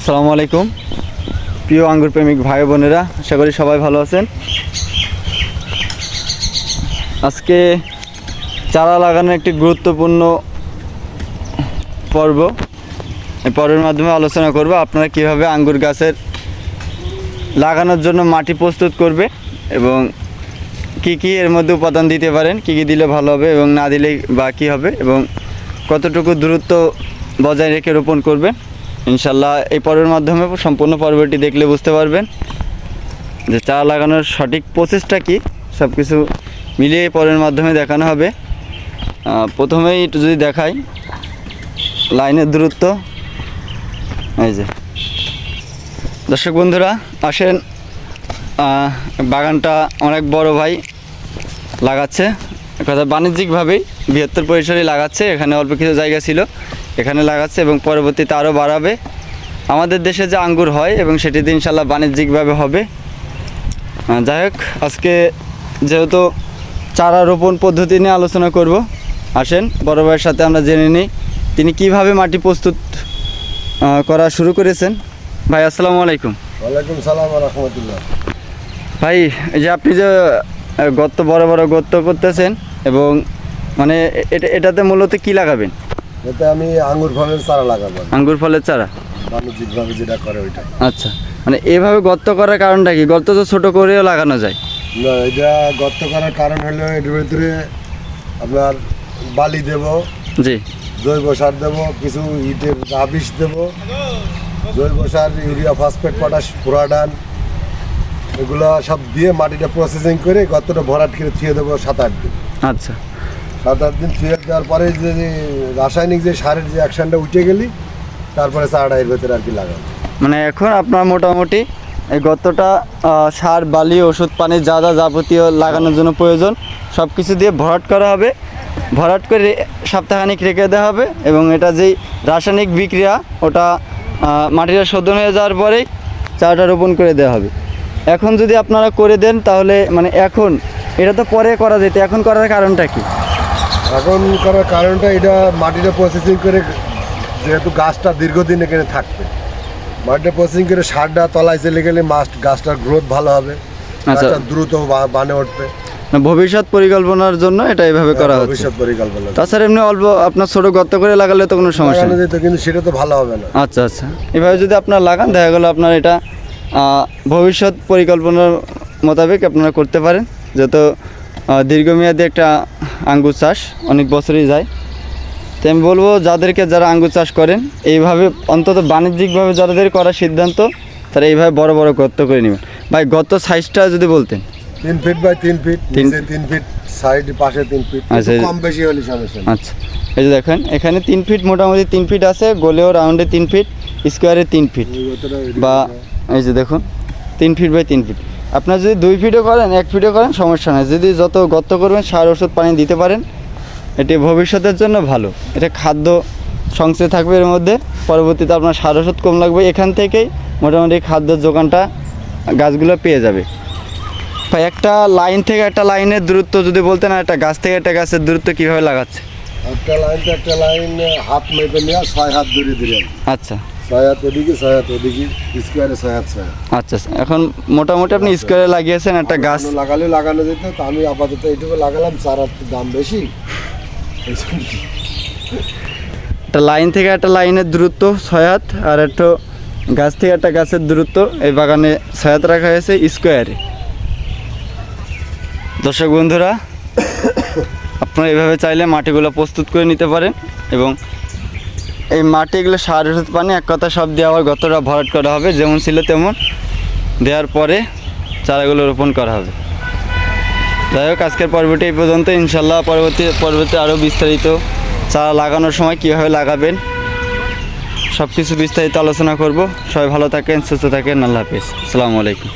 আসসালামু আলাইকুম। প্রিয় আঙ্গুর প্রেমিক ভাই বোনেরা, আশা করি সবাই ভালো আছেন। আজকে চারা লাগানোর একটি গুরুত্বপূর্ণ পর্ব। এই পর্বের মাধ্যমে আলোচনা করব আপনারা কীভাবে আঙ্গুর গাছের লাগানোর জন্য মাটি প্রস্তুত করবে এবং কি কি এর মধ্যে উপাদান দিতে পারেন, কি কি দিলে ভালো হবে এবং না দিলে বা কী হবে এবং কতটুকু দূরত্ব বজায় রেখে রোপণ করবেন। ইনশাল্লাহ এই পর্বের মাধ্যমে সম্পূর্ণ পর্বটি দেখলে বুঝতে পারবেন যে চারা লাগানোর সঠিক প্রসেসটা কি সব কিছু মিলিয়ে এই পর্বের মাধ্যমে দেখানো হবে। প্রথমেই একটু যদি দেখাই, লাইনের দূরত্ব। এই যে। দর্শক বন্ধুরা, আসেন বাগানটা অনেক বড় ভাই লাগাচ্ছে। কথা বাণিজ্যিকভাবেই বৃহত্তর পরিসরে লাগাচ্ছে, এখানে অল্প কিছু জায়গা ছিল। এখানে লাগাচ্ছে এবং পরবর্তীতে আরও বাড়াবে। আমাদের দেশে যে আঙ্গুর হয় এবং সেটি ইনশাল্লাহ বাণিজ্যিকভাবে হবে। যাই হোক আজকে যেহেতু চারা রোপণ পদ্ধতি নিয়ে আলোচনা করব আসেন বড় ভাইয়ের সাথে আমরা জেনে নিই তিনি কীভাবে মাটি প্রস্তুত করা শুরু করেছেন। ভাই আসসালামু আলাইকুম। ওয়ালাইকুম সালাম রহমতুল্লাহ। ভাই এই যে আপনি যে গর্ত বড় বড় গর্ত করতেছেন এবং মানে এটা এটাতে মূলত কি লাগাবেন? এতে আমি আঙ্গুর ফলের চারা লাগাবো। আঙ্গুর ফলের চারা? বাণিজ্যিকভাবে যেটা করে ওইটা আচ্ছা। মানে এভাবে গর্ত করার কারণটা কি? গর্ত তো ছোট করেও লাগানো যায়। না এটা গর্ত করার কারণ হলো এটার ভিতরে আপনার বালি দেব জি। জৈব সার দেব কিছু ইটের রাবিশ দেব জৈব সার ইউরিয়া ফসফেট পটাশ পুরাডান এগুলো সব দিয়ে মাটিটা প্রসেসিং করে গর্তটা ভরাট করে থুয়ে দেবো সাত আট দিন। আচ্ছা। সাত আট দিন থুয়ে দেওয়ার পরে যে রাসায়নিক যে সারের যে অ্যাকশনটা উঠে গেলি তারপরে চারাটা এর ভেতরে আর কি লাগাবো। মানে এখন আপনার মোটামুটি এই গর্তটা আহ, সার বালি ওষুধ পানি যা যা যাবতীয় লাগানোর জন্য প্রয়োজন সব কিছু দিয়ে ভরাট করা হবে। ভরাট করে সপ্তাহখানিক রেখে দেওয়া হবে এবং এটা যেই রাসায়নিক বিক্রিয়া ওটা মাটিটা শোধন হয়ে যাওয়ার পরেই চারাটা রোপণ করে দেওয়া হবে। এখন যদি আপনারা করে দেন তাহলে মানে এখন এটা তো পরে করা যেত এখন করার কারণটা কি? এখন করার কারণটা এটা মাটিটা প্রসেসিং করে যেহেতু গাছটা দীর্ঘদিন এখানে থাকবে। মাটিটা প্রসেসিং করে সারটা তলায় চলে গেলে মাছ গাছটার গ্রোথ ভালো হবে। আচ্ছা। গাছটা দ্রুত বানে উঠবে। না, ভবিষ্যৎ পরিকল্পনার জন্য এটা এইভাবে করা হচ্ছে। ভবিষ্যৎ পরিকল্পনা তাছাড়া এমনি অল্প আপনার ছোট গর্ত করে লাগালে তো কোনো সমস্যা নেই। কিন্তু সেটা তো ভালো হবে না। আচ্ছা আচ্ছা। এভাবে যদি আপনার লাগান দেখা গেলো আপনার এটা ভবিষ্যৎ পরিকল্পনার মোতাবেক আপনারা করতে পারেন। আহ, দীর্ঘমেয়াদী একটা আঙ্গুর চাষ অনেক বছরই যায়। তো আমি বলব যাদেরকে যারা আঙ্গুর চাষ করেন এইভাবে অন্তত বাণিজ্যিকভাবে যাদের করার সিদ্ধান্ত তারা এইভাবে বড় বড় গর্ত করে নেবেন। ভাই গর্ত সাইজটা যদি বলতেন। তিন ফিট বাই তিন ফিট তিন- নিচে তিন ফিট সাইড পাশে তিন ফিট। আচ্ছা, কম বেশি হলে সমস্যা আচ্ছা এই যে দেখেন এখানে তিন ফিট মোটামুটি তিন ফিট আছে গোলেও রাউন্ডে তিন ফিট স্কোয়ারে তিন ফিট। বা এই যে দেখুন তিন ফিট বাই তিন ফিট। আপনার যদি দুই ফিটও করেন এক ফিটও করেন সমস্যা নাই। যদি যত গর্ত করবেন সার ওষুধ পানি দিতে পারেন এটি ভবিষ্যতের জন্য ভালো। এটা খাদ্য সংচয় থাকবে এর মধ্যে। পরবর্তীতে আপনার সার ওষুধ কম লাগবে। এখান থেকেই মোটামুটি খাদ্যের যোগানটা গাছগুলো পেয়ে যাবে। ভাই একটা লাইন থেকে একটা লাইনের দূরত্ব যদি বলতেন একটা গাছ থেকে একটা গাছের দূরত্ব কীভাবে লাগাচ্ছে? একটা লাইন একটা লাইন হাত মেপে নেওয়া ছয় হাত দূরে দূরে আচ্ছা। ছয় হাত ওদিকে ছয় হাত ওদিকে স্কোয়ারে ছয় হাত আচ্ছা। এখন মোটামুটি আপনি স্কোয়ারে লাগিয়েছেন একটা গাছ। অন্য লাগালে লাগানো যেত তো আমি আপাতত এইটুকু লাগালাম চারার দাম বেশি। একটা লাইন থেকে একটা লাইনের দূরত্ব ছয় হাত আর একটা গাছ থেকে একটা গাছের দূরত্ব এই বাগানে ছয় হাত রাখা হয়েছে স্কোয়ারে। দর্শক বন্ধুরা আপনারা এভাবে চাইলে মাটিগুলো প্রস্তুত করে নিতে পারেন এবং এই মাটিগুলো সার ওষুধ পানি, এক কথা সব দিয়ে আবার গতটা ভরাট করা হবে, যেমন ছিল তেমন। দেওয়ার পরে চারাগুলো রোপণ করা হবে। যাই হোক, আজকের পর্বটি এই পর্যন্ত। ইনশাল্লাহ পরবর্তী পরবর্তী আরও বিস্তারিত চারা লাগানোর সময় কীভাবে লাগাবেন সব কিছু বিস্তারিত আলোচনা করব। সবাই ভালো থাকেন, সুস্থ থাকেন, আল্লাহ হাফিজ। আসসালামু আলাইকুম।